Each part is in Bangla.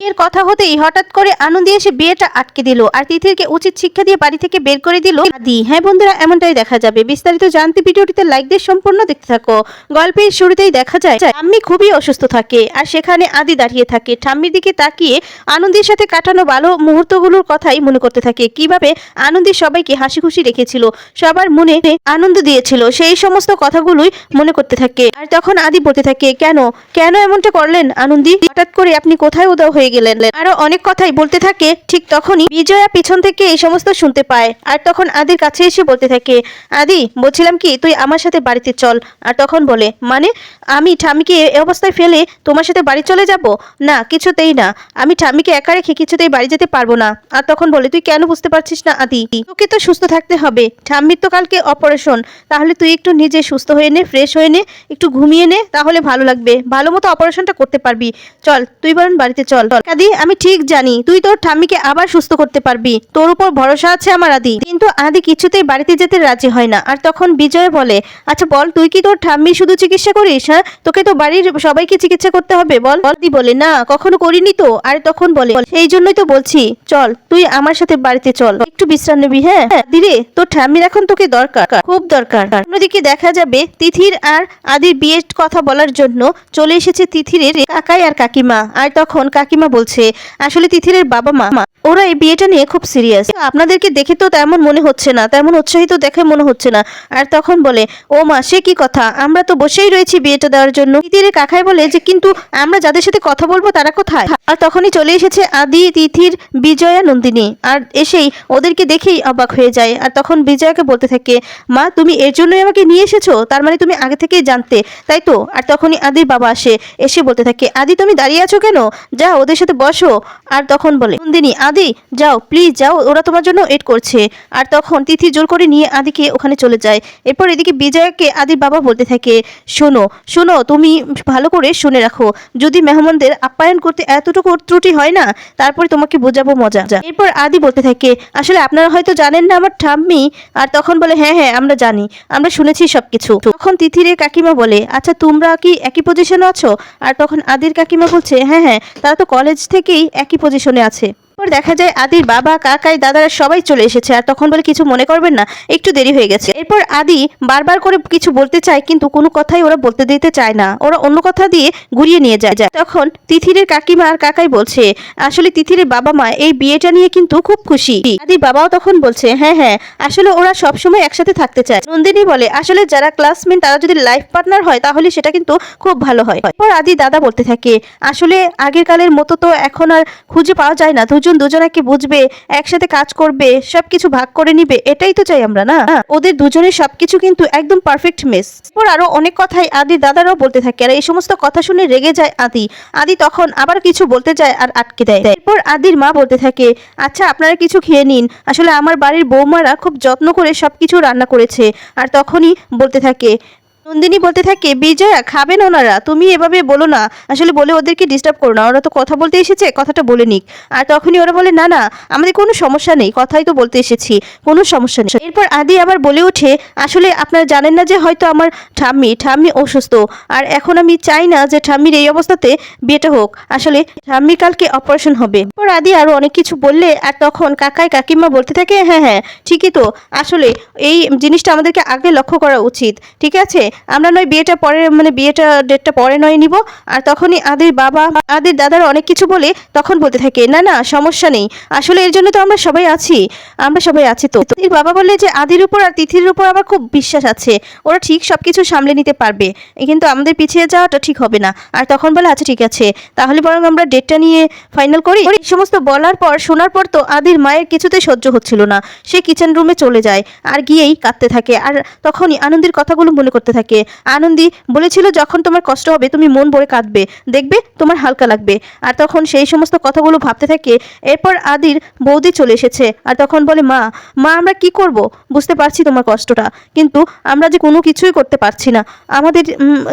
এর কথা হতেই হঠাৎ করে আনন্দি এসে বিয়েটা আটকে দিল আর তিথিরকে উচিত শিক্ষা দিয়ে বাড়ি থেকে বের করে দিল আদি। হ্যাঁ বন্ধুরা, এমনটাই দেখা যাবে। বিস্তারিত জানতে ভিডিওটিতে লাইক দিয়ে সম্পূর্ণ দেখতে থাকো। গল্পের শুরুতেই দেখা যায়, ঠাম্মি খুবই অসুস্থ থাকে আর সেখানে আদি দাঁড়িয়ে থাকে। ঠাম্মির দিকে তাকিয়ে আনন্দের সাথে কাটানো ভালো মুহূর্তগুলোর কথাই মনে করতে থাকে। কীভাবে আনন্দি সবাইকে হাসি খুশি রেখেছিল, সবার মনে আনন্দ দিয়েছিল, সেই সমস্ত কথাগুলোই মনে করতে থাকে। আর তখন আদি বলতে থাকে, কেন? কেন এমনটা করলেন আনন্দি? হঠাৎ করে আপনি কোথায় উদাও হয়ে গেলেন। আরও অনেক কথাই বলতে থাকে, ঠিক তখনই বিজয়া পিছন থেকে এই সমস্ত শুনতে পায়। আর তখন আদির কাছে এসে বলতে থাকে, আদি, বলছিলাম কি, তুই আমার সাথে বাড়িতে চল। আর তখন বলে মানে আমি ঠামিকে এ অবস্থায় ফেলে তোমার সাথে বাড়ি চলে যাব? না, কিছুতেই না। আমি ঠামিকে একা রেখে কিছুতেই বাড়ি যেতে পারব না। আর তখন বলে, তুই কেন বুঝতে পারছিস না, আদি? তোকে তো সুস্থ থাকতে হবে। ঠাম্মির তো কালকে অপারেশন। তাহলে তুই একটু নিজে সুস্থ হয়ে নে, ফ্রেশ হয়ে নে, একটু ঘুমিয়ে নে, তাহলে ভালো লাগবে। ভালো মতো অপারেশনটা করতে পারবি। চল, তুই বরং বাড়িতে চল। আদি আমি ঠিক জানি, তুই তোর ঠাম্মিকে আবার সুস্থ করতে পারবি। তোর উপর ভরসা আছে আমার, আদি। কিন্তু আদি কিছুতেই বাড়িতে যেতে রাজি হয় না। আর তখন বিজয় বলে আচ্ছা বল, তুই কি তোর ঠাম্মির শুধু চিকিৎসা করিস হ্যাঁ? তোকে তো বাড়ির সবাইকে চিকিৎসা করতে হবে, বল। আদি বলে, না, কখনো করিনি তো। আর তখন বলে এই জন্যই তো বলছি, চল, তুই আমার সাথে বাড়িতে চল। একটু বিশ্রাম নিবি হ্যাঁ? দিরে তোর ঠাম্মির এখন তোকে দরকার, খুব দরকার। অন্যদিকে দেখা যাবে, তিথির আর আদির বিয়ের কথা বলার জন্য চলে এসেছে তিথিরের কাকাই আর কাকিমা। আর তখন কাকিমা বলছে আসলে তিথিরের বাবা মা ওরা এই বিয়েটা নিয়ে খুব সিরিয়াস আপনাদেরকে দেখে তো তেমন মনে হচ্ছে না, তেমন উৎসাহিত দেখে মনে হচ্ছে না। আর তখন বলে, ও মা, সে কি কথা? আমরা তো বসেই রয়েছি বিয়েটা দেওয়ার জন্য। তিথিরের কাকাই বলে যে, কিন্তু আমরা যাদের সাথে কথা বলব তারা কোথায়? আর তখনই চলে এসেছে আদি, তিথির, বিজয়া, নন্দিনী। আর এসেই ওদেরকে দেখেই অবাক হয়ে যায়। আর তখন বিজয়াকে বলতে থাকে, মা, তুমি এর জন্যই আমাকে নিয়ে এসেছ? তার মানে তুমি আগে থেকেই জানতে, তাই তো? আর তখনই আদির বাবা আসে, এসে বলতে থাকে, আদি, তুমি দাঁড়িয়ে আছো কেন? যা ওদের সাথে বসো। আর তখন বলে, নন্দিনী আদি, যাও প্লিজ যাও, ওরা তোমার জন্য ওয়েট করছে। আর তখন তিথি জোর করে নিয়ে আদিকে ওখানে চলে যায়। এরপর এদিকে বিজয়কে আদির বাবা বলতে থাকে, শোনো শোনো, তুমি ভালো করে শুনে রাখো। যদি মেহমানদের আপ্যায়ন করতে এতটুকু ত্রুটি হয় না, তারপরে তোমাকে বোঝাবো মজা। যা এরপর আদি বলতে থাকে, আসলে আপনারা হয়তো জানেন না আমার ঠাম্মি। আর তখন বলে হ্যাঁ হ্যাঁ আমরা জানি, আমরা শুনেছি সবকিছু। তখন তিথিরে কাকিমা বলে আচ্ছা তোমরা কি একই পজিশনে আছো? আর তখন আদির কাকিমা বলছে হ্যাঁ হ্যাঁ তারা তো কলেজ থেকেই একই পজিশনে আছে। এরপর দেখা যায় আদির বাবা, কাকাই, দাদারা সবাই চলে এসেছে আর তখন বলে কিছু মনে করবেন না, একটু দেরি হয়ে গেছে। এরপর আদি বারবার করে কিছু বলতে চায় কিন্তু কোনো কথাই ওরা বলতে দিতে চায় না। ওরা অন্য কথা দিয়ে ঘুরিয়ে নিয়ে যায়। যায় তখন তিথিরের কাকিমা আর কাকাই বলছে, আসলে তিথিরের বাবা মা এই বিয়েটা নিয়ে কিন্তু খুব খুশি। আদির বাবাও তখন বলছে হ্যাঁ হ্যাঁ আসলে ওরা সবসময় একসাথে থাকতে চায়। নন্দিনী বলে, আসলে যারা ক্লাসমেট তারা যদি লাইফ পার্টনার হয় তাহলে সেটা কিন্তু খুব ভালো হয়। এরপর আদি দাদা বলতে থাকে, আসলে আগের কালের মতো তো এখন আর খুঁজে পাওয়া যায় না দুজন দুজনাকে বুঝবে, একসাথে কাজ করবে, সবকিছু ভাগ করে নিবে, এটাই তো চাই আমরা, না? ওদের দুজনের সবকিছু কিন্তু একদম পারফেক্ট মেস ওর আরও অনেক কথাই আদির দাদারাও বলতে থাকে, আর এই সমস্ত কথা শুনে রেগে যায় আদি। আদি তখন আবার কিছু বলতে যায় আর আটকে দেয়। এরপর আদির মা বলতে থাকে আচ্ছা আপনারা কিছু খেয়ে নিন। আসলে আমার বাড়ির বৌমারা খুব যত্ন করে সবকিছু রান্না করেছে। আর তখনই বলতে থাকে নন্দিনী বলতে থাকে, বিজয়া খাবেন ওনারা? তুমি এভাবে বলো না। আসলে বলে ওদেরকে ডিস্টার্ব করো না। ওরা তো কথা বলতে এসেছে, কথাটা বলে নিক। আর তখনই ওরা বলে, না না, আমাদের কোনো সমস্যা নেই, কথাই তো বলতে এসেছি, কোনো সমস্যা নেই। এরপর আদি আবার বলে ওঠে, আসলে আপনারা জানেন না যে হয়তো আমার ঠাম্মি ঠাম্মি অসুস্থ। আর এখন আমি চাই না যে ঠাম্মির এই অবস্থাতে বিয়েটা হোক। আসলে ঠাম্মি কালকে অপারেশন হবে। এরপর আদি আরও অনেক কিছু বললে, আর তখন কাকাই কাকিমা বলতে থাকে হ্যাঁ হ্যাঁ ঠিকই তো। আসলে এই জিনিসটা আমাদেরকে আগে লক্ষ্য করা উচিত, ঠিক আছে? আমরা নয় বিয়েটা পরে মানে বিয়েটা ডেটটা পরে নয় নিব। আর তখনই আদির বাবা, আদির দাদার অনেক কিছু বলে তখন বলতে থাকে, না না, সমস্যা নেই। আসলে এর জন্য তো আমরা সবাই আছি। আমরা সবাই আছি তো। আদির বাবা বললে যে, আদির উপর আর তিথির উপর আমার খুব বিশ্বাস আছে। ওরা ঠিক সবকিছু সামলে নিতে পারবে। কিন্তু আমাদের পিছিয়ে যাওয়াটা ঠিক হবে না। আর তখন বলে আচ্ছা ঠিক আছে। তাহলে বরং আমরা ডেটটা নিয়ে ফাইনাল করি। এই সমস্ত বলার পর, শোনার পর তো আদির মায়ের কিছুতেই সহ্য হচ্ছিল না। সে কিচেন রুমে চলে যায় আর গিয়েই কাঁদতে থাকে। আর তখনই আনন্দের কথাগুলো মনে করতে থাকে। আনন্দি বলেছিল, যখন তোমার কষ্ট হবে, তুমি মন ভরে কাঁদবে। দেখবে, তোমার হালকা লাগবে। আর তখন সেই সমস্ত কথাগুলো ভাবতে থাকে। এরপর আদির বৌদি চলে এসেছে আর তখন বলে, মা মা, আমরা কি করব? বুঝতে পারছি তোমার কষ্টটা। কিন্তু আমরা যে কোনো কিছুই করতে পারছি না। আমাদের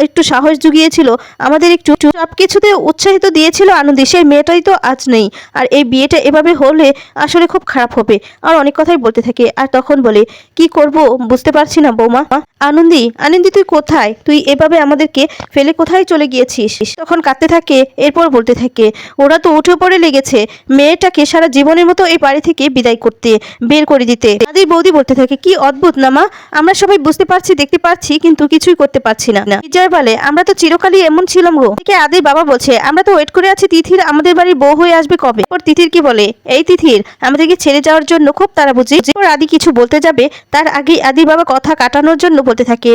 একটু সাহস জুগিয়েছিল। আমাদের একটু সব কিছুতে উৎসাহিত দিয়েছিল আনন্দি। সেই মেয়েটাই তো আজ নেই। আর এই বিয়েটা এভাবে হলে আসলে খুব খারাপ হবে। আর অনেক কথাই বলতে থাকে। আর তখন বলে, কি করব? বুঝতে পারছি না বৌমা। আনন্দি আনন্দি, তুই কোথায় তুই এভাবে আমাদেরকে ফেলে কোথায় চলে গিয়েছিস তখন কাঁদতে থাকে এরপর বলতে থাকে ওরা তো উঠে পড়ে লেগেছে মেয়েটাকে সারা জীবনের মতো এই বাড়ি থেকে বিদায় করতে বের করে দিতে আদির বৌদি বলতে থাকে কি অদ্ভুত না মা আমরা সবাই বুঝতে পারছি দেখতে পাচ্ছি কিন্তু কিছুই করতে পারছি না বিজয় বলে আমরা তো চিরকালই এমন ছিলাম গো এদিকে আদির বাবা বলছে আমরা তো ওয়েট করে আছি তিথির আমাদের বাড়ির বউ হয়ে আসবে কবে ওর তিথির কি বলে এই তিথির আমাদেরকে ছেড়ে যাওয়ার জন্য খুব তারা বুঝি ওর আদি কিছু বলতে যাবে তার আগে আদির বাবা কথা কাটানোর জন্য বলতে থাকে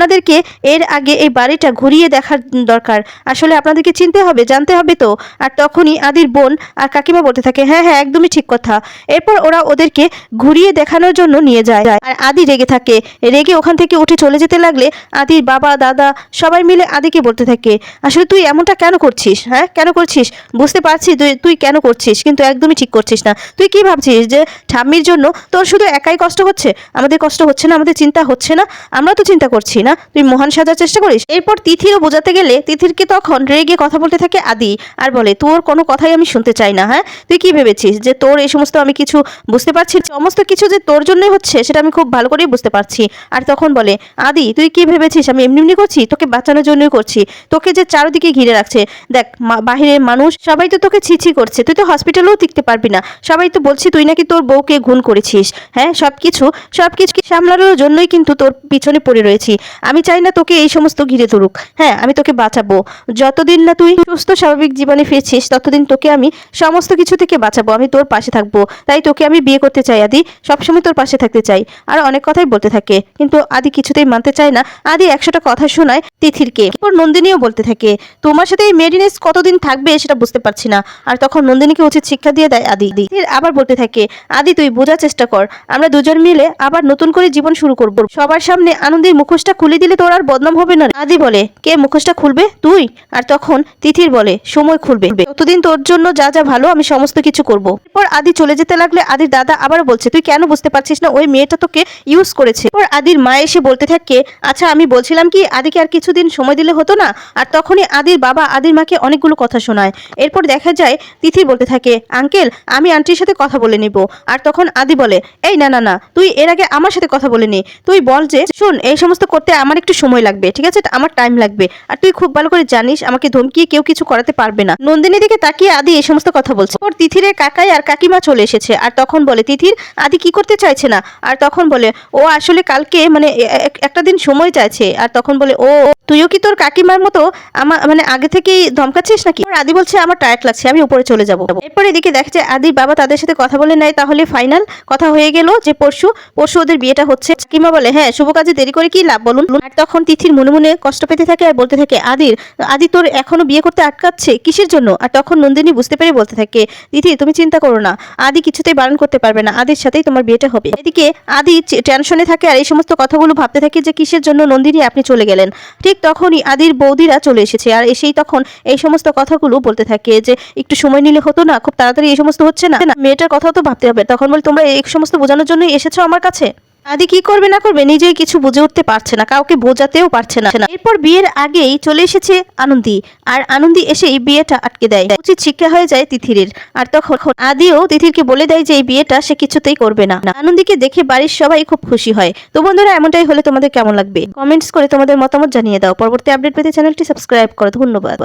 আপনাদেরকে এর আগে এই বাড়িটা ঘুরিয়ে দেখার দরকার। আসলে আপনাদেরকে চিনতে হবে, জানতে হবে তো। আর তখনই আদির বোন আর কাকিমা বলতে থাকে হ্যাঁ হ্যাঁ একদমই ঠিক কথা। এরপর ওরা ওদেরকে ঘুরিয়ে দেখানোর জন্য নিয়ে যায়। আর আদি রেগে থাকে। রেগে ওখান থেকে উঠে চলে যেতে লাগলে আদির বাবা, দাদা সবাই মিলে আদিকে বলতে থাকে, আসলে তুই এমনটা কেন করছিস? হ্যাঁ কেন করছিস? বুঝতে পারছি তুই তুই কেন করছিস? কিন্তু একদমই ঠিক করছিস না। তুই কি ভাবছিস যে ঠাম্মির জন্য তোর শুধু একাই কষ্ট হচ্ছে? আমাদের কষ্ট হচ্ছে না, আমাদের চিন্তা হচ্ছে না? আমরা তো চিন্তা করছি না। তুই মহান সাজার চেষ্টা করিস? এরপর তিথিরও বোঝাতে গেলে তিথিরকে তখন রেগে কথা বলতে থাকে আদি আর বলে, তোর কোনো কথাই আমি শুনতে চাই না হ্যাঁ? তুই কি ভেবেছিস যে তোর এই সমস্ত আমি কিছু বুঝতে পারছি না? সমস্ত কিছু যে তোর জন্যই হচ্ছে, সেটা আমি খুব ভালো করেই বুঝতে পারছি। আর তখন বলে, আদি, তুই কি ভেবেছিস? আমি এমনি এমনি করছি? তোকে বাঁচানোর জন্যই করছি। তোকে যে চারদিকে ঘিরে রাখছে, দেখ বাহিরের মানুষ সবাই তো তোকে ছিছি করছে। তুই তো হসপিটালেও টিকতে পারবি না। সবাই তো বলছি তুই নাকি তোর বউকে খুন করেছিস হ্যাঁ? সব কিছু সব কিছু সামলানোর জন্যই কিন্তু তোর পিছনে পড়ে রয়েছি। আমি চাই না তোকে এই সমস্ত ঘিরে ধরুক। হ্যাঁ আমি তোকে বাঁচাবো। যতদিন না তুই সুস্থ, স্বাভাবিক জীবনে ফিরছিস, ততদিন তোকে আমি সমস্ত কিছু থেকে বাঁচাবো। আমি তোর পাশে থাকব। তাই তোকে আমি বিয়ে করতে চাই, আদি। সবসময় তোর পাশে থাকতে চাই। আর অনেক কথাই বলতে থাকে। কিন্তু আদি কিছুতেই মানতে চায় না। আদি একশোটা কথা শোনায় তিথিরকে। ওর নন্দিনীও বলতে থাকে, তোমার সাথে এই মেডিনেস কতদিন থাকবে সেটা বুঝতে পারছি না। আর তখন নন্দিনীকে উচিত শিক্ষা দিয়ে দেয় আদি। আবার বলতে থাকে, আদি, তুই বোঝার চেষ্টা কর। আমরা দুজন মিলে আবার নতুন করে জীবন শুরু করব। সবার সামনে আনন্দের মুখোশটা খুলে দিলে তোর আর বদনাম হবে না। আদি বলে, কে মুখোশটা খুলবে? তুই? আর তখন তিথির বলে, সময় খুলবে। ততদিন তোর জন্য যা যা ভালো, আমি সমস্ত কিছু করব। এরপর আদি চলে যেতে লাগলে আদির দাদা আবার বলছে, তুই কেন বুঝতে পারছিস না ওই মেয়েটা তোকে ইউজ করেছে? এরপর আদির মা এসে বলতে থাকে আচ্ছা আমি বলছিলাম কি, আদিকে আর কিছুদিন সময় দিলে হতো না? আর তখনই আদির বাবা আদির মাকে অনেকগুলো কথা শোনায়। এরপর দেখা যায় তিথির বলতে থাকে, আঙ্কেল, আমি আন্টির সাথে কথা বলে নিব। আর তখন আদি বলে, এই না না না, তুই এর আগে আমার সাথে কথা বলে নি। তুই বল যে, শোন, এই সমস্ত করতে আমার একটু সময় লাগবে, ঠিক আছে? আমার টাইম লাগবে। আর তুই খুব ভালো করে জানিস, আমাকে ধমকিয়ে কেউ কিছু করাতে পারবে না। নন্দিনী দিকে তাকিয়ে আদি এই সমস্ত কথা বলছে। ওর তিথির কাকাই আর কাকিমা চলে এসেছে। আর তখন বলে, তিথির, আদি কি করতে চাইছে না? আর তখন বলে, ও আসলে কালকে মানে এক- একটা দিন সময় চাইছে। আর তখন বলে, ও তুইও কি তোর কাকিমার মতো আমার মানে আগে থেকেই ধমকাচ্ছিস নাকি? আদি বলছে, আমার টায়ার্ড লাগছে, আমি উপরে চলে যাব। এরপর এদিকে দেখা যায় আদির বাবা তাদের সাথে কথা বলে নেয়, তাহলে ফাইনাল কথা হয়ে গেল যে পরশু পরশু ওদের বিয়েটা হচ্ছে। কিমা বলে হ্যাঁ শুভ কাজে দেরি করে কি লাভ বলুন? আর তখন তিথির মনে মনে কষ্ট পেতে থাকে আর বলতে থাকে, আদির, আদি তোর এখনও বিয়ে করতে আটকাচ্ছে কিসের জন্য? আর তখন নন্দিনী বুঝতে পেরে বলতে থাকে দিদি তুমি চিন্তা করো না, আদি কিছুতেই বারণ করতে পারবে না, আদির সাথেই তোমার বিয়েটা হবে। এদিকে আদি টেনশনে থাকে আর এই সমস্ত কথাগুলো ভাবতে থাকে যে কিসের জন্য নন্দিনী আপনি চলে গেলেন। ঠিক তখনই আদির বৌদিরা চলে এসেছে আর এসেই তখন এই সমস্ত কথাগুলো বলতে থাকে যে, একটু সময় নিলে হতো না, খুব তাড়াতাড়ি এই সমস্ত হচ্ছে না। মেয়েটার কথাও তো ভাবতে হবে। তখন বলে, তোমরা এই সমস্ত বোঝানোর জন্য এসেছ আমার কাছে? আদি কি করবে না করবে নিজেই কিছু বুঝে উঠতে পারছে না, কাউকে বোঝাতেও পারছে না। এরপর বিয়ের আগেই চলে এসেছে আনন্দি, আর আনন্দি এসেই বিয়েটা আটকে দেয়। উচিত শিক্ষা হয়ে যায় তিথিরের, আর তখন আদিও তিথিরকে বলে দেয় যে এই বিয়েটা সে কিছুতেই করবে না। আনন্দিকে দেখে বাড়ির সবাই খুব খুশি হয়। তো বন্ধুরা, এমনটাই হলে তোমাদের কেমন লাগবে? কমেন্টস করে তোমাদের মতামত জানিয়ে দাও। পরবর্তী আপডেট পেতে চ্যানেলটি সাবস্ক্রাইব করো। ধন্যবাদ।